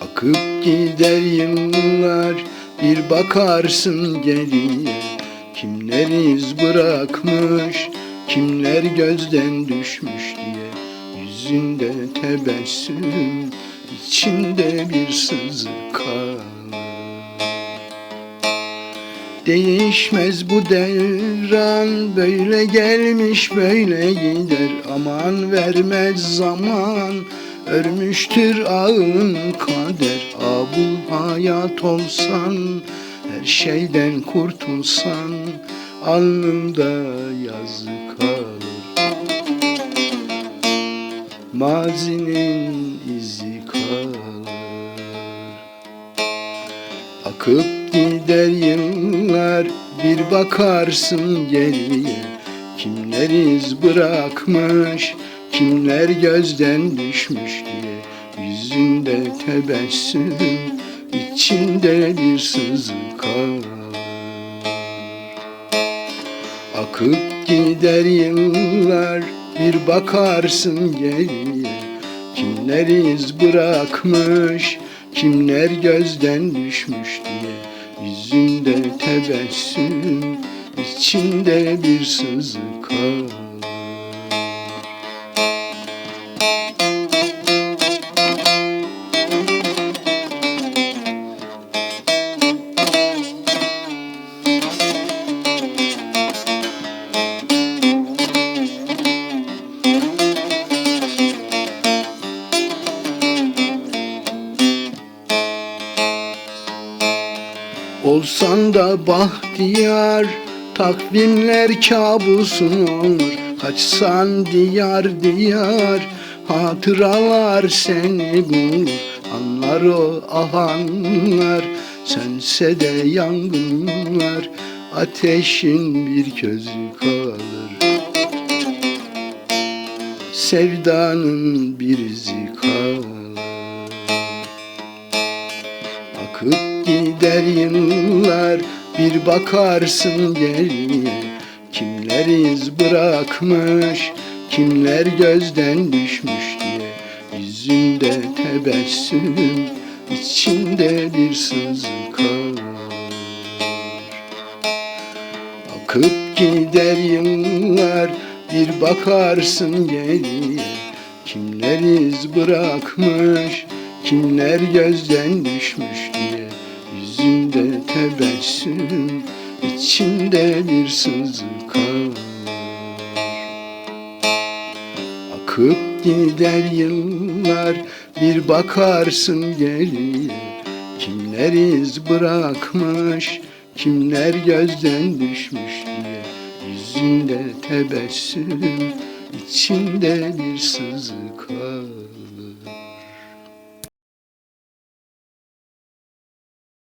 Akıp gider yıllar bir bakarsın geriye. Kimler iz bırakmış kimler gözden düşmüş diye. Yüzünde tebessüm içinde bir sızı kalır Değişmez bu devran böyle gelmiş böyle gider. Aman vermez zaman örmüştür ağın kader a bu hayat olsan her şeyden kurtulsan alnında yazı kalır. Mazinin izi kalır. Akıp gider yıllar bir bakarsın geriye. Kimler iz bırakmış kimler gözden düşmüş diye Yüzünde tebessüm içinde bir sızı kalır Akıp gider yıllar bir bakarsın geriye. Kimler iz bırakmış kimler gözden düşmüş diye Yüzünde tebessüm içinde bir sızı kalır Olsan da bahtiyar Takvimler kabusun olur. Kaçsan diyar diyar Hatıralar seni bulur. Anlar o ahanlar Sönse de yangınlar. Ateşin bir közü kalır. Sevdanın bir izi kalır Akıp gider yıllar bir bakarsın geriye. Kimler iz bırakmış kimler gözden düşmüş diye. Yüzünde tebessüm içinde bir sızı kalır Akıp gider yıllar bir bakarsın geriye. Kimler iz bırakmış kimler gözden düşmüş diye Yüzünde tebessüm içinde bir sızı kalır Akıp gider yıllar bir bakarsın geriye. Kimler iz bırakmış kimler gözden düşmüş diye Yüzünde tebessüm içinde bir sızı kalır